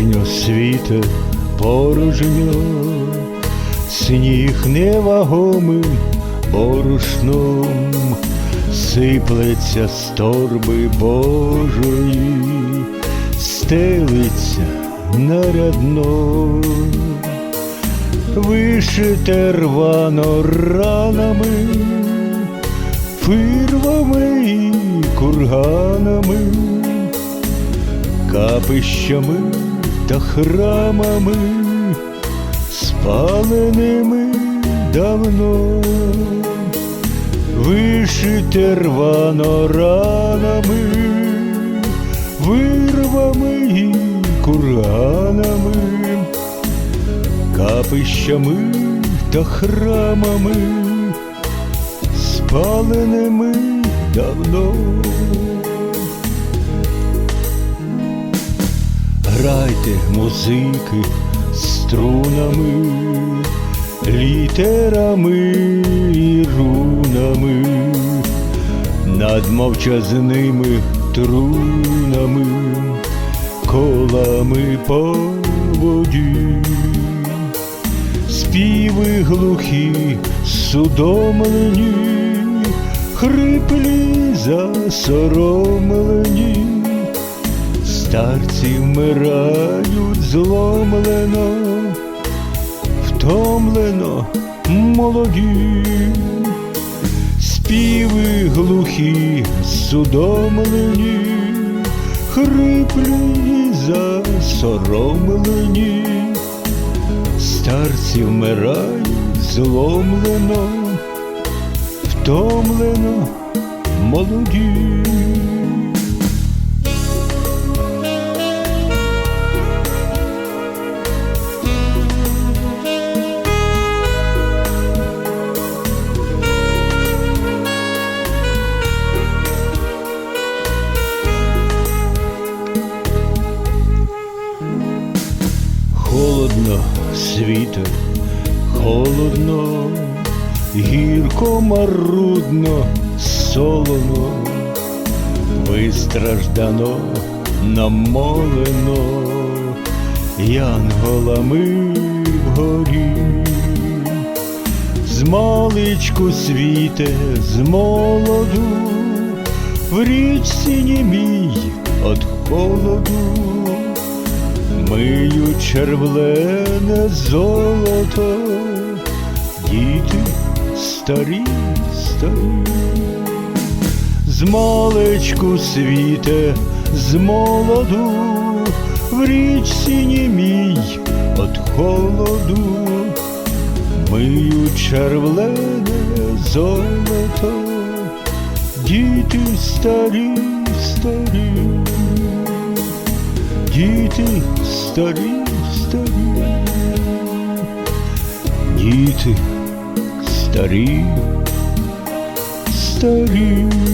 порожньо світе, порожньо, сніг невагомим борошном сиплеться з торби Божої, стелиться нарядно, вишите рвано ранами, фирвами і курганами. Капищами та храмами, спаленими давно, вишите рвано ранами, вирвами і курганами, капищами та храмами, спаленими давно. Грайте, музики, струнами, літерами і рунами, над мовчазними трунами, колами по воді, співи глухі, судомлені, хриплі засоромлені. Старці вмирають зломлено, втомлено молоді, співи глухі, судомлені, хриплі засоромлені, старці вмирають зломлено, втомлено молоді. Холодно світе, холодно, гірко марудно, солоно, вистраждано, намолено, янголами вгорі, з маличку світе, з молоду, в річці німій от холоду. Мию червлене золото, діти старі, старі, з маличку світе, з молоду, в річці німій от холоду, мию червлене золото, діти старі, старі діти старі, старі, діти старі, старі.